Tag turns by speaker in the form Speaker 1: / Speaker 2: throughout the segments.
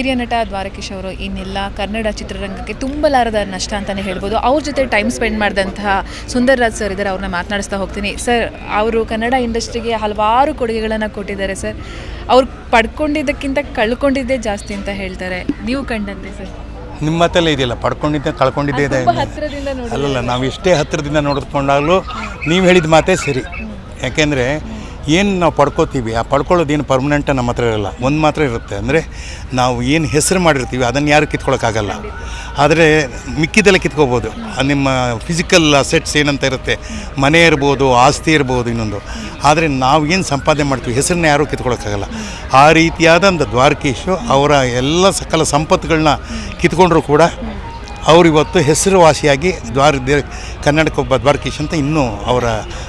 Speaker 1: ಹಿರಿಯ ನಟ ದ್ವಾರಕೀಶ್ ಅವರು ಇನ್ನೆಲ್ಲ. ಕನ್ನಡ ಚಿತ್ರರಂಗಕ್ಕೆ ತುಂಬಲಾರದ ನಷ್ಟ ಅಂತಲೇ ಹೇಳ್ಬೋದು. ಅವ್ರ ಜೊತೆ ಟೈಮ್ ಸ್ಪೆಂಡ್ ಮಾಡಿದಂತಹ ಸುಂದರ್ ರಾಜ್ ಸರ್ ಇದ್ದಾರೆ. ಅವ್ರನ್ನ ಮಾತನಾಡಿಸ್ತಾ ಹೋಗ್ತೀನಿ. ಸರ್ ಅವರು ಕನ್ನಡ ಇಂಡಸ್ಟ್ರಿಗೆ ಹಲವಾರು ಕೊಡುಗೆಗಳನ್ನು ಕೊಟ್ಟಿದ್ದಾರೆ ಸರ್ ಅವ್ರು ಪಡ್ಕೊಂಡಿದ್ದಕ್ಕಿಂತ ಕಳ್ಕೊಂಡಿದ್ದೇ ಜಾಸ್ತಿ ಅಂತ ಹೇಳ್ತಾರೆ. ನೀವು ಕಂಡಂತೆ ಸರ್
Speaker 2: ನಿಮ್ಮ ಹತ್ತಲ್ಲೇ ಇದೆಯಲ್ಲ? ಪಡ್ಕೊಂಡಿದ್ದೆ ಕಳ್ಕೊಂಡಿದ್ದೇ ಇದೆ ಅಲ್ಲಲ್ಲ ನಾವು ಎಷ್ಟೇ ಹತ್ತಿರದಿಂದ ನೋಡಿಕೊಂಡಾಗಲೂ ನೀವು ಹೇಳಿದ ಮಾತೇ ಸರಿ. ಯಾಕೆಂದರೆ ಏನು ನಾವು ಪಡ್ಕೋತೀವಿ? ಆ ಪಡ್ಕೊಳ್ಳೋದೇನು ಪರ್ಮನೆಂಟ್ ನಮ್ಮ ಹತ್ರ ಇರಲ್ಲ. ಒಂದು ಮಾತ್ರ ಇರುತ್ತೆ. ಅಂದರೆ ನಾವು ಏನು ಹೆಸರು ಮಾಡಿರ್ತೀವಿ, ಅದನ್ನು ಯಾರು ಕಿತ್ಕೊಳ್ಳೋಕ್ಕಾಗಲ್ಲ ಆದರೆ ಮಿಕ್ಕಿದೆಲ್ಲ ಕಿತ್ಕೋಬೋದು. ನಿಮ್ಮ ಫಿಸಿಕಲ್ ಅಸೆಟ್ಸ್ ಏನಂತ ಇರುತ್ತೆ? ಮನೆ ಇರ್ಬೋದು, ಆಸ್ತಿ ಇರ್ಬೋದು ಇನ್ನೊಂದು. ಆದರೆ ನಾವು ಏನು ಸಂಪಾದನೆ ಮಾಡ್ತೀವಿ, ಹೆಸರನ್ನ ಯಾರೂ ಕಿತ್ಕೊಳ್ಳೋಕ್ಕಾಗಲ್ಲ ಆ ರೀತಿಯಾದ ಒಂದು ದ್ವಾರಕೀಶು ಅವರ ಎಲ್ಲ ಸಕಲ ಸಂಪತ್ತುಗಳನ್ನ ಕಿತ್ಕೊಂಡ್ರು ಕೂಡ ಅವರು ಇವತ್ತು ಹೆಸರುವಾಸಿಯಾಗಿ ದ್ವಾರ ಕನ್ನಡಕ್ಕೊಬ್ಬ ದ್ವಾರಕೀಶ್ ಅಂತ ಇನ್ನೂ ಅವರ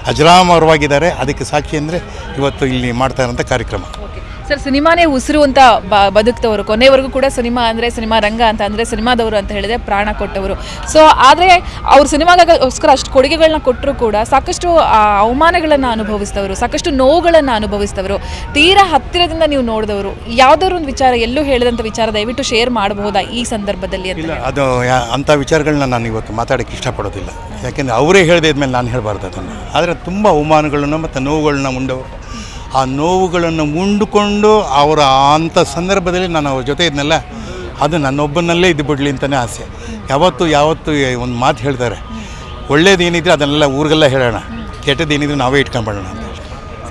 Speaker 2: ಅಜರಾಮರವಾಗಿದ್ದಾರೆ. ಅದಕ್ಕೆ ಸಾಕ್ಷಿ ಅಂದರೆ ಇವತ್ತು ಇಲ್ಲಿ ಮಾಡ್ತಾ ಇರೋಂಥ ಕಾರ್ಯಕ್ರಮ.
Speaker 1: ಸರ್ ಸಿನಿಮಾನೇ ಉಸಿರು ಅಂತ ಬದುಕ್ತವರು. ಕೊನೆವರೆಗೂ ಕೂಡ ಸಿನಿಮಾ ಅಂದರೆ ಸಿನಿಮಾ ರಂಗ ಅಂತ ಅಂದರೆ ಸಿನಿಮಾದವರು ಅಂತ ಹೇಳಿದ್ರೆ ಪ್ರಾಣ ಕೊಟ್ಟವರು. ಸೊ ಆದರೆ ಅವ್ರು ಸಿನಿಮಾಗೋಸ್ಕರ ಅಷ್ಟು ಕೊಡುಗೆಗಳನ್ನ ಕೊಟ್ಟರು ಕೂಡ ಸಾಕಷ್ಟು ಅವಮಾನಗಳನ್ನು ಅನುಭವಿಸ್ತವರು ಸಾಕಷ್ಟು ನೋವುಗಳನ್ನು ಅನುಭವಿಸ್ತವರು. ತೀರಾ ಹತ್ತಿರದಿಂದ ನೀವು ನೋಡಿದವರು. ಯಾವುದಾದ್ರು ಒಂದು ವಿಚಾರ ಎಲ್ಲೂ ಹೇಳಿದಂಥ ವಿಚಾರ ದಯವಿಟ್ಟು ಶೇರ್ ಮಾಡಬಹುದಾ ಈ ಸಂದರ್ಭದಲ್ಲಿ ಅಂತ
Speaker 2: ಅದು ಅಂಥ ವಿಚಾರಗಳನ್ನ ನಾನು ಇವತ್ತು ಮಾತಾಡೋಕ್ಕೆ ಇಷ್ಟಪಡೋದಿಲ್ಲ. ಯಾಕೆಂದರೆ ಅವರೇ ಹೇಳದೇ ಇದ್ಮೇಲೆ ನಾನು ಹೇಳಬಾರ್ದು ಅದನ್ನು. ಆದರೆ ತುಂಬ ಅವಮಾನಗಳನ್ನು ಮತ್ತು ನೋವುಗಳನ್ನ ಉಂಡವರು. ಆ ನೋವುಗಳನ್ನು ಉಂಡುಕೊಂಡು ಅವರ ಅಂಥ ಸಂದರ್ಭದಲ್ಲಿ ನಾನು ಅವ್ರ ಜೊತೆ ಇದ್ನಲ್ಲ, ಅದು ನನ್ನೊಬ್ಬನಲ್ಲೇ ಇದ್ದು ಬಿಡಲಿ ಅಂತಲೇ ಆಸೆ. ಯಾವತ್ತು ಯಾವತ್ತು ಒಂದು ಮಾತು ಹೇಳ್ತಾರೆ. ಒಳ್ಳೇದೇನಿದ್ರೆ ಅದನ್ನೆಲ್ಲ ಊರಿಗೆಲ್ಲ ಹೇಳೋಣ. ಕೆಟ್ಟದ್ದು ಏನಿದ್ರು ನಾವೇ ಇಟ್ಕೊಂಡ್ಬಿಡೋಣ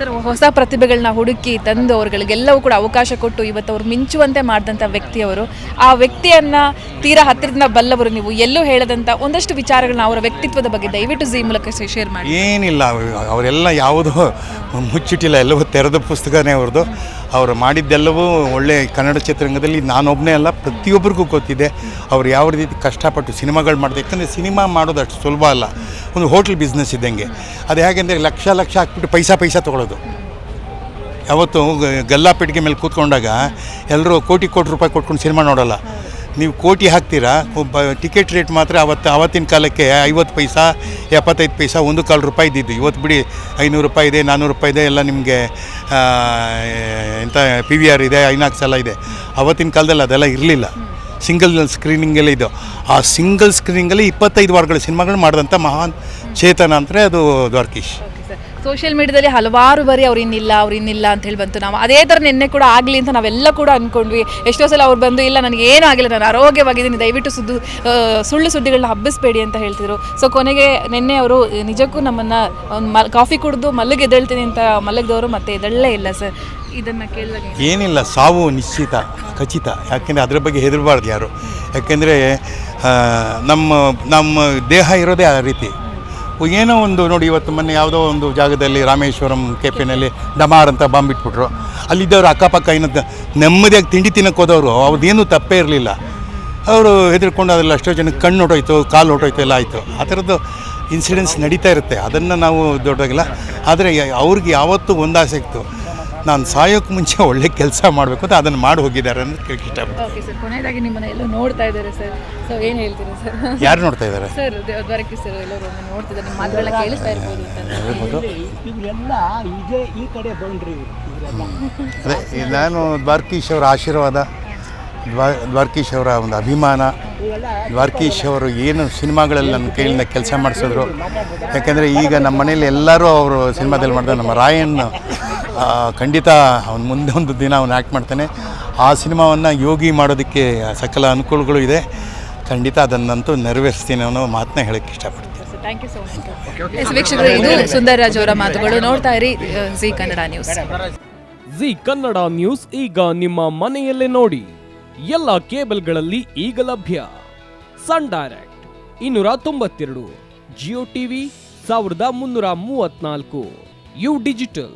Speaker 1: ಸರ್, ಹೊಸ ಪ್ರತಿಭೆಗಳನ್ನ ಹುಡುಕಿ ತಂದು ಅವ್ರುಗಳಿಗೆಲ್ಲವೂ ಕೂಡ ಅವಕಾಶ ಕೊಟ್ಟು ಇವತ್ತು ಅವ್ರು ಮಿಂಚುವಂತೆ ಮಾಡಿದಂಥ ವ್ಯಕ್ತಿಯವರು. ಆ ವ್ಯಕ್ತಿಯನ್ನ ತೀರಾ ಹತ್ತಿರದಿಂದ ಬಲ್ಲವರು ನೀವು. ಎಲ್ಲೂ ಹೇಳದಂಥ ಒಂದಷ್ಟು ವಿಚಾರಗಳನ್ನ ಅವರ ವ್ಯಕ್ತಿತ್ವದ ಬಗ್ಗೆ ದಯವಿಟ್ಟು ಜೀ ಮೂಲಕ ಶೇರ್ ಮಾಡಿ.
Speaker 2: ಏನಿಲ್ಲ ಅವ್- ಅವರೆಲ್ಲ ಯಾವುದೋ ಮುಚ್ಚಿಟ್ಟಿಲ್ಲ, ಎಲ್ಲವೂ ತೆರೆದ ಪುಸ್ತಕನೇ ಅವ್ರದ್ದು. ಅವರು ಮಾಡಿದ್ದೆಲ್ಲವೂ ಒಳ್ಳೆ ಕನ್ನಡ ಚಿತ್ರರಂಗದಲ್ಲಿ ನಾನೊಬ್ಬನೇ ಅಲ್ಲ, ಪ್ರತಿಯೊಬ್ಬರಿಗೂ ಗೊತ್ತಿದೆ ಅವ್ರು ಯಾವ ರೀತಿ ಕಷ್ಟಪಟ್ಟು ಸಿನಿಮಾಗಳು ಮಾಡಿದೆ ಯಾಕಂದರೆ ಸಿನಿಮಾ ಮಾಡೋದು ಅಷ್ಟು ಸುಲಭ ಅಲ್ಲ. ಒಂದು ಹೋಟ್ಲ್ ಬಿಸ್ನೆಸ್ ಇದ್ದಂಗೆ. ಅದು ಹೇಗೆಂದರೆ ಲಕ್ಷ ಲಕ್ಷ ಹಾಕ್ಬಿಟ್ಟು ಪೈಸಾ ಪೈಸಾ ತೊಗೊಳೋದು ಯಾವತ್ತು ಗಲ್ಲಾ ಪೆಟ್ಟಿಗೆ ಮೇಲೆ ಕೂತ್ಕೊಂಡಾಗ ಎಲ್ಲರೂ ಕೋಟಿ ಕೋಟಿ ರೂಪಾಯಿ ಕೊಟ್ಕೊಂಡು ಸಿನಿಮಾ ನೋಡೋಲ್ಲ. ನೀವು ಕೋಟಿ ಹಾಕ್ತೀರಾ, ಒಬ್ಬ ಟಿಕೆಟ್ ರೇಟ್ ಮಾತ್ರ ಅವತ್ತು ಆವತ್ತಿನ ಕಾಲಕ್ಕೆ ಐವತ್ತು ಪೈಸಾ, ಎಪ್ಪತ್ತೈದು ಪೈಸಾ, ಒಂದು ಕಾಲು ರೂಪಾಯಿ ಇದ್ದಿದ್ದು. ಇವತ್ತು ಬಿಡಿ ಐನೂರು ರೂಪಾಯಿ ಇದೆ ನಾನ್ನೂರು ರೂಪಾಯಿ ಇದೆ, ಎಲ್ಲ ನಿಮಗೆ ಎಂಥ ಪಿ ವಿ ಆರ್ ಇದೆ, ಐನಾಕ್ಸ್ ಎಲ್ಲ ಇದೆ. ಅವತ್ತಿನ ಕಾಲದಲ್ಲಿ ಅದೆಲ್ಲ ಇರಲಿಲ್ಲ. ಸಿಂಗಲ್ ಸ್ಕ್ರೀನಿಂಗೆಲ್ಲ ಇದು. ಆ ಸಿಂಗಲ್ ಸ್ಕ್ರೀನಿಂಗಲ್ಲಿ ಇಪ್ಪತ್ತೈದು ವಾರಗಳ ಸಿನಿಮಾಗಳು ಮಾಡಿದಂಥ ಮಹಾನ್ ಚೇತನ ಅಂದರೆ ಅದು ದ್ವಾರಕೀಶ್.
Speaker 1: ಸೋಷಿಯಲ್ ಮೀಡಿಯಾದಲ್ಲಿ ಹಲವಾರು ಬಾರಿ ಅವ್ರು ಇನ್ನಿಲ್ಲ ಅವ್ರು ಇನ್ನಿಲ್ಲ ಅಂತ ಹೇಳಿ ಬಂತು ನಾವು. ಅದೇ ಥರ ನಿನ್ನೆ ಕೂಡ ಆಗಲಿ ಅಂತ ನಾವೆಲ್ಲ ಕೂಡ ಅಂದ್ಕೊಂಡ್ವಿ ಎಷ್ಟೋ ಸಲ ಅವ್ರು ಬಂದು, ಇಲ್ಲ, ನನಗೆ ಏನೂ ಆಗಿಲ್ಲ, ನಾನು ಆರೋಗ್ಯವಾಗಿದ್ದೀನಿ, ದಯವಿಟ್ಟು ಸುದ್ದು ಸುಳ್ಳು ಸುದ್ದಿಗಳನ್ನ ಹಬ್ಬಿಸ್ಬೇಡಿ ಅಂತ ಹೇಳ್ತಿದ್ರು. ಸೊ ಕೊನೆಗೆ ನಿನ್ನೆ ಅವರು, ನಿಜಕ್ಕೂ ನಮ್ಮನ್ನು ಒಂದು ಮ ಕಾಫಿ ಕುಡಿದು ಮಲ್ಲಿಗೆ ಎದ್ದೇಳ್ತೀನಿ ಅಂತ ಮಲಗಿದವರು ಮತ್ತೆ ಎದಳ್ಳೇ ಇಲ್ಲ, ಸರ್. ಇದನ್ನು ಕೇಳಿದಾಗ
Speaker 2: ಏನಿಲ್ಲ, ಸಾವು ನಿಶ್ಚಿತ, ಖಚಿತ. ಯಾಕೆಂದರೆ ಅದ್ರ ಬಗ್ಗೆ ಹೆದರಬಾರ್ದು ಯಾರು. ಯಾಕೆಂದರೆ ನಮ್ಮ ನಮ್ಮ ದೇಹ ಇರೋದೇ ಆ ರೀತಿ. ಏನೋ ಒಂದು ನೋಡಿ ಇವತ್ತು ಮೊನ್ನೆ ಯಾವುದೋ ಒಂದು ಜಾಗದಲ್ಲಿ ರಾಮೇಶ್ವರಂ ಕೆಫೆನಲ್ಲಿ ಡಮಾರ್ ಅಂತ ಬಾಂಬ್ ಇಟ್ಬಿಟ್ರು ಅಲ್ಲಿದ್ದವರು ಅಕ್ಕಪಕ್ಕ ಏನಂತ ನೆಮ್ಮದಿಯಾಗಿ ತಿಂಡಿ ತಿನ್ನಕ್ಕೆ ಹೋದವರು. ಅವ್ರದ್ದೇನೂ ತಪ್ಪೇ ಇರಲಿಲ್ಲ. ಅವರು ಹೆದರ್ಕೊಂಡು ಅದೆಲ್ಲ ಅಷ್ಟೋ ಜನಕ್ಕೆ ಕಣ್ಣು ಹೊಟ್ಟೋಯ್ತು ಕಾಲು ಹೊಟ್ಟೋಯ್ತು ಎಲ್ಲ ಆಯಿತು. ಆ ಥರದ್ದು ಇನ್ಸಿಡೆನ್ಸ್ ನಡೀತಾ ಇರುತ್ತೆ. ಅದನ್ನು ನಾವು ದೊಡ್ಡಾಗಿಲ್ಲ ಆದರೆ ಅವ್ರಿಗೆ ಯಾವತ್ತೂ ಒಂದಾಸೆ ಇತ್ತು. ನಾನು ಸಾಯೋಕ್ಕೆ ಮುಂಚೆ ಒಳ್ಳೆ ಕೆಲಸ ಮಾಡಬೇಕು ಅಂತ ಅದನ್ನು ಮಾಡಿ ಹೋಗಿದ್ದಾರೆ ಅಂತ ಕೇಳಕ್ಕೆ ಇಷ್ಟಪಡ್ತೀನಿ
Speaker 1: ಓಕೆ ಸರ್ ಕೊನೆಯದಾಗಿ ನಿಮ್ಮನ್ನ ಎಲ್ಲೋ ನೋಡ್ತಾ ಇದ್ದಾರೆ ಸರ್. ಸೊ ಏನು ಹೇಳ್ತೀರಾ ಸರ್?
Speaker 2: ಯಾರು ನೋಡ್ತಾ ಇದ್ದಾರೆ?
Speaker 1: ಸರ್ ದ್ವಾರಕ್ಕೆ ಸರ್ ಎಲ್ಲರೂ ನೋಡ್ತಿದ್ದಾರೆ. ನಿಮ್ಮ ಮಾತುಗಳನ್ನ ಕೇಳಿಸ್ತಾ ಇರ್ಬೋದು ಅಂತ.
Speaker 2: ಹೇಳ್ಬೋದು.
Speaker 3: ಇವರೆಲ್ಲ ಇದೇ ಈ ಕಡೆ ಬೌಂಡ್ರಿ
Speaker 2: ಅದೇ ನಾನು ದ್ವಾರಕೀಶ್ ಅವರ ಆಶೀರ್ವಾದ ದ್ವಾ ದ್ವಾರಕೀಶ್ ಅವರ ಒಂದು ಅಭಿಮಾನ ದ್ವಾರಕೀಶ್ ಅವರು ಏನು ಸಿನಿಮಾಗಳಲ್ಲಿ ನನ್ನ ಕೈಯಿಂದ ಕೆಲಸ ಮಾಡಿಸಿದ್ರು. ಯಾಕೆಂದರೆ ಈಗ ನಮ್ಮ ಮನೇಲಿ ಎಲ್ಲರೂ ಅವರು ಸಿನಿಮಾದಲ್ಲಿ ಮಾಡಿದ್ರು ನಮ್ಮ ರಾಯನ್ ಆ, ಖಂಡಿತ ಅವ್ನು ಮುಂದೆ ಒಂದು ದಿನ ಅವನು ಆ್ಯಕ್ಟ್ ಮಾಡ್ತಾನೆ. ಆ ಸಿನಿಮಾವನ್ನು ಯೋಗಿ ಮಾಡೋದಕ್ಕೆ ಸಕಲ ಅನುಕೂಲಗಳು ಇದೆ. ಖಂಡಿತ ಅದನ್ನಂತೂ ನೆರವೇರಿಸ್ತೀನಿ ಅನ್ನೋ ಮಾತನ್ನ ಹೇಳೋಕ್ಕೆ ಇಷ್ಟಪಡ್ತೀನಿ.
Speaker 1: Thank you so much yes ವೀಕ್ಷಕರು ಇದು ಸುಂದರ್ ರಾಜ್ ಅವರ ಮಾತುಗಳು. ನೋಡ್ತಾ ಇರಿ Zee Kannada news.
Speaker 4: Zee Kannada news ಈಗ ನಿಮ್ಮ ಮನೆಯಲ್ಲೇ ನೋಡಿ. ಎಲ್ಲ ಕೇಬಲ್ಗಳಲ್ಲಿ ಈಗ ಲಭ್ಯ. ಸನ್ ಡೈರೆಕ್ಟ್ ಇನ್ನೂರ ತೊಂಬತ್ತೆರಡು ಜಿಯೋ ಟಿವಿ ಸಾವಿರದ ಮುನ್ನೂರ ಮೂವತ್ನಾಲ್ಕು ಯು ಡಿಜಿಟಲ್.